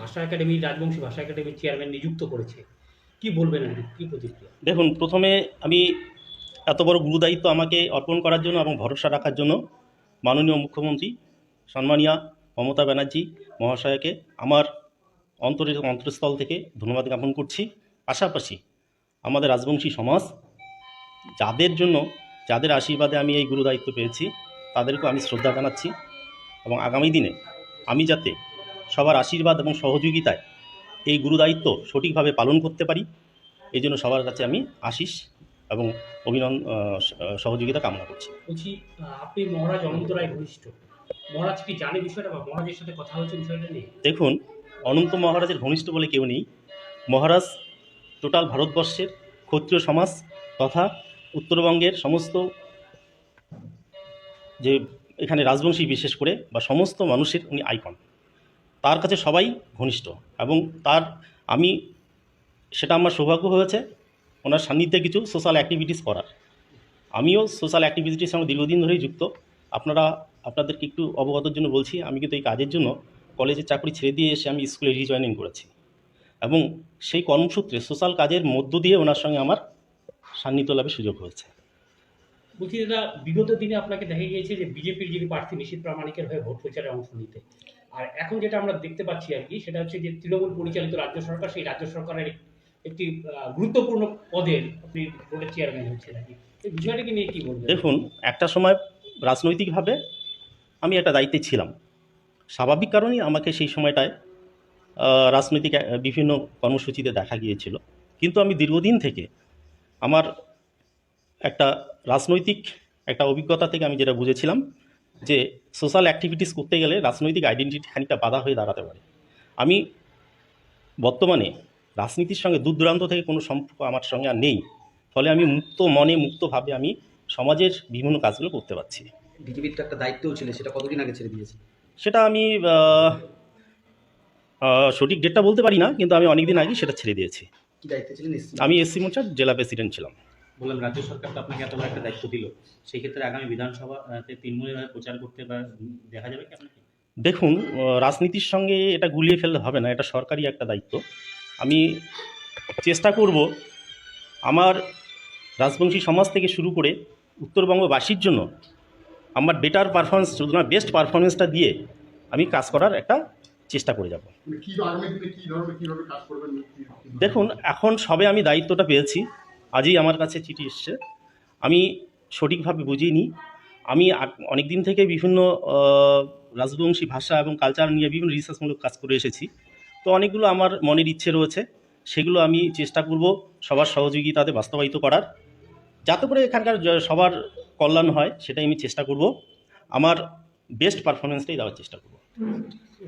ভাষা একাডেমি, রাজবংশী ভাষা একাডেমির চেয়ারম্যান নিযুক্ত করেছে। কি বলবেন কি প্রতিক্রিয়া? দেখুন, প্রথমে আমি এত বড় গুরুদায়িত্ব আমাকে অর্পণ করার জন্য এবং ভরসা রাখার জন্য মাননীয় মুখ্যমন্ত্রী সম্মানিয়া মমতা ব্যানার্জি মহাশয়কে আমার অন্তরের অন্তরস্থল থেকে ধন্যবাদ জ্ঞাপন করছি। পাশাপাশি আমাদের রাজবংশী সমাজ যাদের জন্য, যাদের আশীর্বাদে আমি এই গুরুদায়িত্ব পেয়েছি, তাদেরকেও আমি শ্রদ্ধা জানাচ্ছি এবং আগামী দিনে আমি যাতে সবার আশীর্বাদ এবং সহযোগিতায় এই গুরুদায়িত্ব সঠিকভাবে পালন করতে পারি। এই জন্য সবার কাছে আমি আশিস এবং অভিনন্দন সহযোগিতা কামনা করছি। বলছি আপনি মহারাজ অনন্ত রায় ঘনিষ্ঠ। মহারাজ কি জানে বিষয়টা বা মহারাজের সাথে কথা হয়েছে বিষয়টা নিয়ে? দেখুন অনন্ত মহারাজের ঘনিষ্ঠ বলে কেউ নেই। মহারাজ টোটাল ভারতবর্ষের ক্ষত্রিয় সমাজ তথা উত্তরবঙ্গের সমস্ত যে এখানে রাজবংশী বিশেষ করে বা সমস্ত মানুষের উনি আইকন। তার কাছে সবাই ঘনিষ্ঠ এবং তার, আমি, সেটা আমার সৌভাগ্য হয়েছে, ওনার সান্নিধ্যে কিছু সোশ্যাল অ্যাক্টিভিটিস করার। আমিও সোশ্যাল অ্যাক্টিভিটির সঙ্গে দীর্ঘদিন ধরেই যুক্ত। আপনারা, আপনাদেরকে একটু অবগতর জন্য বলছি, আমি কিন্তু এই কাজের জন্য কলেজের চাকরি ছেড়ে দিয়ে এসে আমি স্কুলে রিজয়েনিং করেছি। এবং সেই কর্মসূত্রে সোশ্যাল কাজের মধ্য দিয়ে ওনার সঙ্গে আমার সান্নিধ্য লাভের সুযোগ হয়েছে। বলছি দাদা, বিগত দিনে আপনাকে দেখা গিয়েছে যে বিজেপির যিনি প্রার্থী নিশীত প্রামাণিকের হয়ে ভোট প্রচারে অংশ নিতে। আর এখন যেটা আমরা দেখতে পাচ্ছি আর কি, সেটা হচ্ছে যে তৃণমূল পরিচালিত রাজ্য সরকার, সেই রাজ্য সরকারের একটি গুরুত্বপূর্ণ পদের আপনি বোর্ডের চেয়ারম্যান হচ্ছেন আর কি। এই বিষয়টাকে নিয়ে কি বলবেন? দেখুন, একটা সময় রাজনৈতিকভাবে আমি একটা দায়িত্বে ছিলাম। স্বাভাবিক কারণেই আমাকে সেই সময়টায় রাজনৈতিক বিভিন্ন কর্মসূচিতে দেখা গিয়েছিল। কিন্তু আমি দীর্ঘদিন থেকে আমার একটা রাজনৈতিক একটা অভিজ্ঞতা থেকে আমি যেটা বুঝেছিলাম যে সোশ্যাল অ্যাক্টিভিটিস করতে গেলে রাজনৈতিক আইডেন্টিটি খানিকটা বাধা হয়ে দাঁড়াতে পারে। আমি বর্তমানে রাজনীতির সঙ্গে দূর দূরান্ত থেকে কোনো সম্পর্ক আমার সঙ্গে আর নেই। ফলে আমি মুক্ত মনে মুক্তভাবে আমি সমাজের বিভিন্ন কাজগুলো করতে পারছি। বিজেপির তো একটা দায়িত্বও ছিল সেটা কতদিন আগে ছেড়ে দিয়েছে? সেটা আমি সঠিক ডেটটা বলতে পারি না কিন্তু আমি অনেক দিন আগেই সেটা ছেড়ে দিয়েছি। আমি এসসি মোর্চার জেলা প্রেসিডেন্ট ছিলাম। বললাম রাজ্য সরকার তো আপনাকে এত বড় একটা দায়িত্ব দিল। সেই ক্ষেত্রে আগামী বিধানসভাতে তৃণমূলের হয়ে প্রচার করতে বা দেখা যাবে কি আপনাকে? দেখুন রাজনীতির সঙ্গে এটা গুলিয়ে ফেললে হবে না এটা সরকারি একটা দায়িত্ব। আমি চেষ্টা করব আমার রাজবংশী সমাজ থেকে শুরু করে উত্তরবঙ্গবাসীর জন্য আমার বেটার পারফরমেন্স শুধু না বেস্ট পারফরমেন্সটা দিয়ে আমি কাজ করার একটা চেষ্টা করে যাব। মানে দেখুন এখন সবে আমি দায়িত্বটা পেয়েছি। আজই আমার কাছে চিঠি এসছে। আমি সঠিকভাবে বুঝিনি। আমি অনেক দিন থেকে বিভিন্ন রাজবংশী ভাষা এবং কালচার নিয়ে বিভিন্ন রিসার্চমূলক কাজ করে এসেছি। তো অনেকগুলো আমার মনের ইচ্ছে রয়েছে। সেগুলো আমি চেষ্টা করব সবার সহযোগিতাতে বাস্তবায়িত করার। যাতে করে এখানকার সবার কল্যাণ হয়, সেটাই আমি চেষ্টা করব। আমার বেস্ট পারফরমেন্সটাই দেওয়ার চেষ্টা করব।